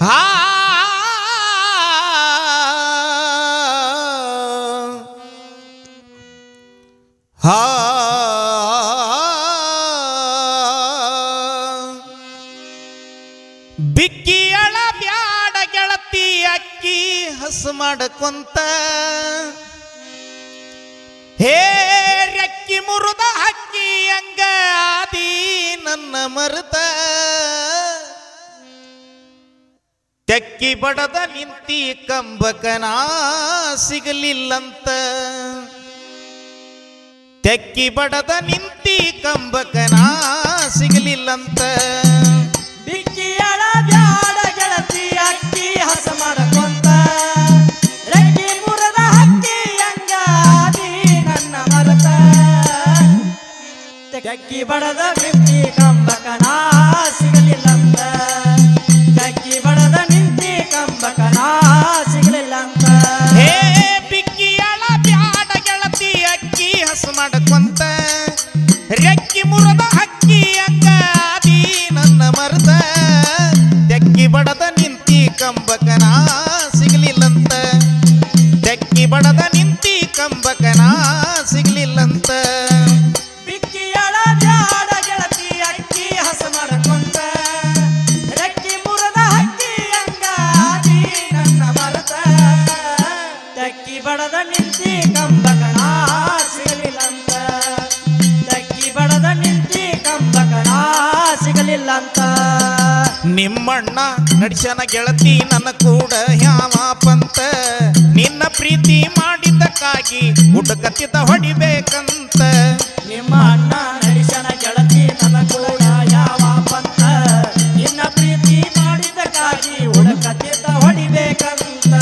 ಹಾ ಹಾ ಬಿಕ್ಕಿ ಅಳ ಬ್ಯಾಡ ಗೆಳತಿ ಅಕ್ಕಿ ಹಸು ಮಾಡಕೊಂತ ಹೇ ರಕ್ಕಿ ಮುರುದ ಹಕ್ಕಿ ಅಂಗ ಆದಿ ನನ್ನ ಮರುತ ತೆಕ್ಕಿ ಬಡದ ನಿಂತಿ ಕಂಬಕನ ಸಿಗಲಿಲ್ಲಂತ. ತೆಕ್ಕಿ ಬಡದ ನಿಂತಿ ಕಂಬಕನ ಸಿಗಲಿಲ್ಲಂತ. ಬಡದ ಬಿಂಬಿ ಕಂಬಕನ ಸಿಗಲಿಲ್ಲಂತ. ರೆಕ್ಕಿ ಮುರದ ನಿಮ್ಮಣ್ಣ ನಡಿಸನ ಗೆಳತಿ ನನ್ನ ಕೂಡ ಯಾವ ಪಂತ? ನಿನ್ನ ಪ್ರೀತಿ ಮಾಡಿದ್ದಕ್ಕಾಗಿ ಹುಡುಕತ್ತಿದ್ದ ಹೊಡಿಬೇಕಂತ. ನಿಮ್ಮ ಅಣ್ಣ ನಡಿಸನ ಗೆಳತಿ ನನ್ನ ಕೂಡ ಯಾವ ಪಂತ? ನಿನ್ನ ಪ್ರೀತಿ ಮಾಡಿದ್ದಕ್ಕಾಗಿ ಹುಡುಕತ್ತಿದ್ದ ಹೊಡಿಬೇಕಂತ.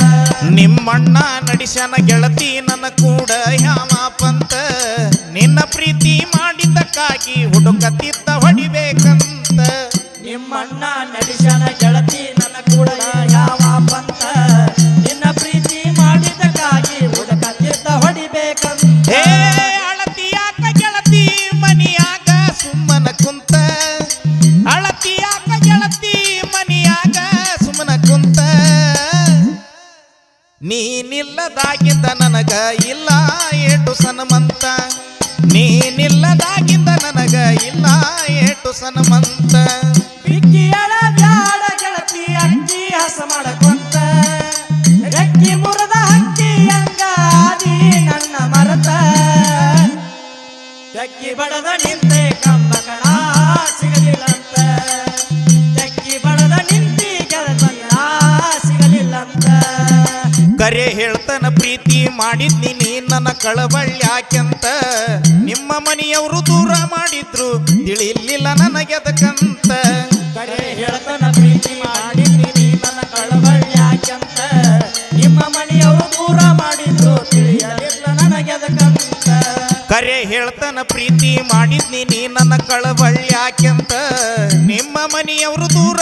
ನಿಮ್ಮಣ್ಣ ನಡಿಸನ ಗೆಳತಿ ನನ್ನ ಕೂಡ ಯಾವ ಪಂತ? ನಿನ್ನ ಪ್ರೀತಿ ಮಾಡಿದ್ದಕ್ಕಾಗಿ ಹುಡುಕತ್ತಿದ್ದ ಹೊಡಿಬೇಕಂತ ನಿಮ್ಮಣ್ಣ ನಡೆಸನ ಗೆಳತಿ, ನನ್ನ ಕೂಡ ಯಾವ ಪಂತ ನಿನ್ನ ಪ್ರೀತಿ ಮಾಡಿದ್ದಕ್ಕಾಗಿ ಹುಡುಕತ್ತಿದ್ದ ಹೊಡಿಬೇಕಂತ. ಅಳತಿಯಾಕ ಗೆಳತಿ, ಮನಿಯಾಗ ಸುಮ್ಮನ ಕುಂತ. ಅಳತಿಯಾಕ ಗೆಳತಿ, ಮನಿಯಾಗ ಸುಮ್ಮನ ಕುಂತ. ನೀನಿಲ್ಲದಾಗಿದ್ದ ನನಗ ಇಲ್ಲ ಏಟು ಸನಮಂತ. ನೀನಿಲ್ಲದಾಗಿದ್ದ ನನಗ ಇಲ್ಲ ಏಟು ಸನಮಂತ. ಹಸ ಮಾಡಕೊಂತ, ರೆಕ್ಕಿ ಮುರದ ಹಕ್ಕಿ ಅಂಗಾದಿ ನನ್ನ ಮರತ. ತೆಕ್ಕಿ ಬಡದ ನಿಂತೆ ಕಂಬಕಣ ಸಿಗಲಿಲ್ಲಂತ. ತೆಕ್ಕಿ ಬಡದ ನಿಂತಿ ಗೆಳತನ ಸಿಗಲಿಲ್ಲಂತ. ಕರೆ ಹೇಳ್ತನ ಪ್ರೀತಿ ಮಾಡಿದ್ನಿ ನೀ ನನ್ನ ಕಳಬಳ್ಳ್ಯಾಕೆಂತ ನಿಮ್ಮ ಮನೆಯವರು ದೂರ ಮಾಡಿದ್ರು, ತಿಳಿಲಿಲ್ಲ ನನಗೆದಕಂತ ಹೇಳ್ತನ ಪ್ರೀತಿ ಮಾಡಿದ್ನಿ ನೀ ನನ್ನ ಕಳವಳ್ಯಾಕೆಂತ ನಿಮ್ಮ ಮನೆಯವರು ದೂರ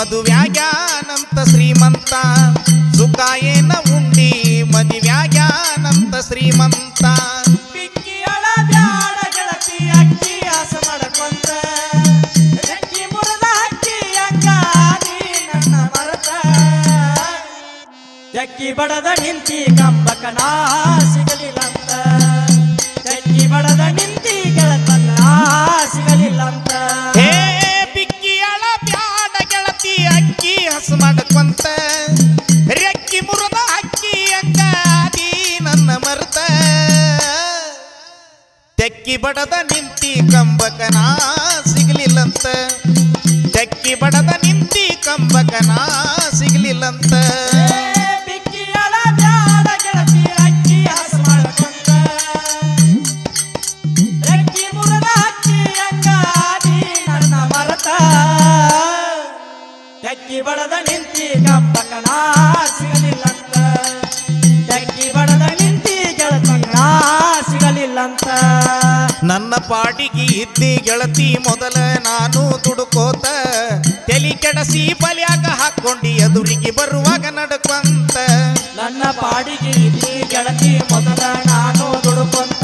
ಮದುವ್ಯಾಗ್ಯಾನಂತ ಶ್ರೀಮಂತ ಸುಖ ಏನ ಉಂಡಿ ಮದುವ್ಯಾಗ್ಯಾನಂತ ಶ್ರೀಮಂತ. ಚಕ್ಕಿ ಬಡದ ನಿಂತಿ ಕಂಬಕನ ಸಿಗಲಿಲ್ಲಂತ. ಚಕ್ಕಿ ಬಡದ ನಿಂತಿ ಗೆಳತನ ಸಿಗಲಿಲ್ಲಂತ. ಬಡದ ನಿಂತಿ ಕಂಬಕನ ಸಿಗ್ಲಿಲ್ಲಂತ. ಚಕ್ಕಿ ಬಡದ ನಿಂತಿ ಕಂಬಕನ ಸಿಗಲಿಲ್ಲಂತ. ಬಡದ ನಿಂತಿ ಗೆಳತಿ ನನ್ನ ಪಾಡಿಗೆ ಇದ್ದಿ ಗೆಳತಿ ಮೊದಲ ನಾನು ದುಡುಕೋತ ತಲಿ ಕೆಡಸಿ ಬಲಿಯಾಗ ಹಾಕೊಂಡಿ ಎದುರಿಗೆ ಬರುವಾಗ ನಡ್ಕೊಂತ. ನನ್ನ ಪಾಡಿಗೆ ಇದ್ದಿ ಗೆಳತಿ ಮೊದಲ ನಾನು ದುಡುಕೊಂತ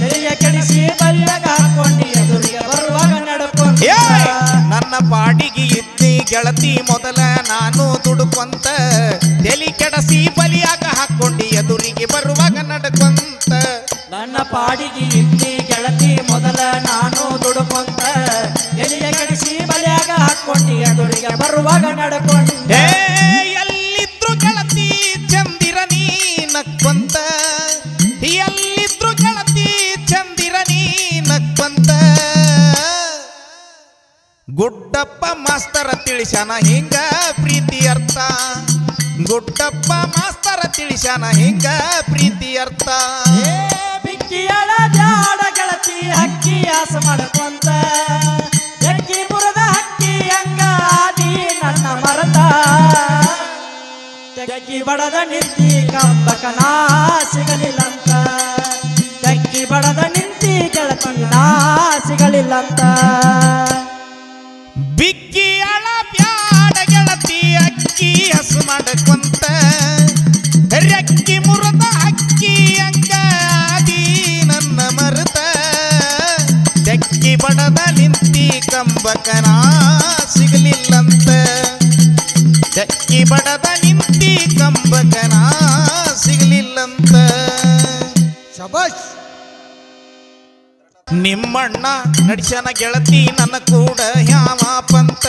ತೆರಿಗೆ ಕೆಡಿಸಿ ಬಲ್ಯಾಗ ಹಾಕೊಂಡಿ ಎದುರಿಗೆ ಬರುವಾಗ ನಡ್ಕೊಂತ! ನನ್ನ ಪಾಡಿಗೆ ಇದ್ದಿ ಗೆಳತಿ ಮೊದಲ ನಾನು ದುಡುಕೊಂತ ತಲಿ ಕೆಡಸಿ ಬಲಿಯಾಗ ಹಾಕೊಂಡಿ ಎದುರಿಗೆ ಬರುವಾಗ ನಡ್ಕೊಂತ. ನನ್ನ ಪಾಡಿಗೆ ಗೆಳತಿ ಮೊದಲ ನಾನು ದುಡುಕೊಂತ ತೆರಿಗೆ ಕಡಿಸಿ ಬಲ್ಯಾಗ ಹಾಕೊಂಡಿ ಎದುರಿಗೆ ಬರುವಾಗ ನಡ್ಕೊಂತ ಏ ಎಲ್ಲಿದ್ರು ಗೆಳತಿ ಚಂದಿರ ನೀ ನಕ್ಕೊಂತ. ಎಲ್ಲಿದ್ರು ಗೆಳತಿ ಚಂದಿರ ನೀ ನಕ್ಕೊಂತ. ಗುಡ್ಡಪ್ಪ ಮಾಸ್ತರ ತಿಳಿಸನ ಹಿಂಗ ಪ್ರೀತಿ ಅರ್ಥ. ಗುಡ್ಡಪ್ಪ ಮಾಸ್ತರ ತಿಳಿಸ್ಯಾನ ಹಿಂಗ ಪ್ರೀತಿ ಅರ್ಥ. ಗೆಳತಿ ಹಕ್ಕಿ ಆಸ ಮಾಡ್ಕೊಂತ. ಎಕ್ಕಿ ಮುರದ ಹಕ್ಕಿ ಹಂಗಾದಿ ನನ್ನ ಮರತ ತೆಕ್ಕಿ ಬಡದ ನಿಂತಿ ಕಂಬಕನ ಸಿಗಲಿಲ್ಲಂತ. ತೆಕ್ಕಿ ಬಡದ ನಿಂತಿ ಕೆಳಕನ್ನ ಸಿಗಲಿಲ್ಲಂತ. ಬಿಕ್ಕಿ ಬಡದ ನಿಂತಿ ಕಂಬಕನ ಸಿಗಲಿಲ್ಲಂತ. ಶಬಾಷ್! ನಿಮ್ಮಣ್ಣ ನಡಿಸನ ಗೆಳತಿ ನನ್ನ ಕೂಡ ಯಾವ ಪಂತ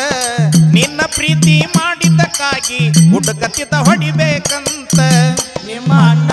ನಿನ್ನ ಪ್ರೀತಿ ಮಾಡಿದ್ದಕ್ಕಾಗಿ ಹುಡುಕತ್ತಿದ್ದ ಹೊಡಿಬೇಕಂತ. ನಿಮ್ಮ ಅಣ್ಣ